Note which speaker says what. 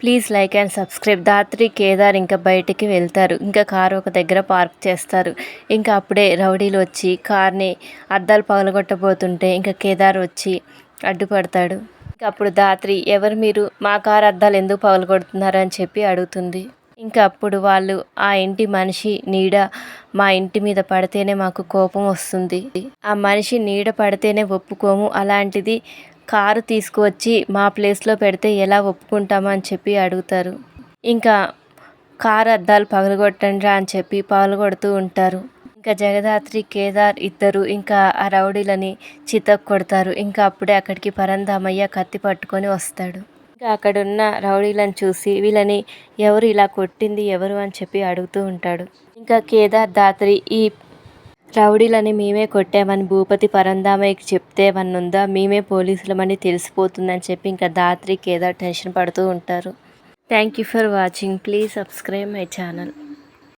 Speaker 1: Please like and subscribe. Dhatri Kedar ఇంకా బయటికి వెళ్తారు. ఇంకా కారు ఒక దగ్గర పార్క్ చేస్తారు. ఇంకా అప్పుడే రౌడీలు వచ్చి కార్ని అద్దాలు పగలగొట్టబోతుంటే ఇంకా కేదార్ వచ్చి అడ్డుపడతాడు. ఇంకా అప్పుడు దాత్రి ఎవరు మీరు? మా కారు అద్దాలు ఎందుకు పగలగొడుతున్నారు? అని చెప్పి అడుగుతుంది. ఇంకా అప్పుడు వాళ్ళు ఆ ఇంటి మనిషి నీడ మా ఇంటి మీద పడితేనే మాకు కోపం వస్తుంది. ఆ మనిషి నీడ పడితేనే ఒప్పుకోము. అలాంటిది కారు తీసుకువచ్చి మా ప్లేస్లో పెడితే ఎలా ఒప్పుకుంటామా అని చెప్పి అడుగుతారు. ఇంకా కారు అద్దాలు పగలగొట్టండి అని చెప్పి పగలగొడుతూ ఉంటారు. ఇంకా జగదాత్రి కేదార్ ఇద్దరు ఇంకా ఆ రౌడీలని చితక్ కొడతారు. ఇంకా అప్పుడే అక్కడికి పరంధామయ్య కత్తి పట్టుకొని వస్తాడు. ఇంకా అక్కడున్న రౌడీలను చూసి వీళ్ళని ఎవరు ఇలా కొట్టింది ఎవరు అని చెప్పి అడుగుతూ ఉంటాడు. ఇంకా కేదార్ దాత్రి ఈ రౌడీలని మేమే కొట్టామని భూపతి పరందామయ్యకి చెప్తే ఉందా మేమే పోలీసులమని తెలిసిపోతుందని చెప్పి ఇంకా దాత్రి కేదార్ టెన్షన్ పడుతూ ఉంటారు. Thank you for watching. Please subscribe my channel.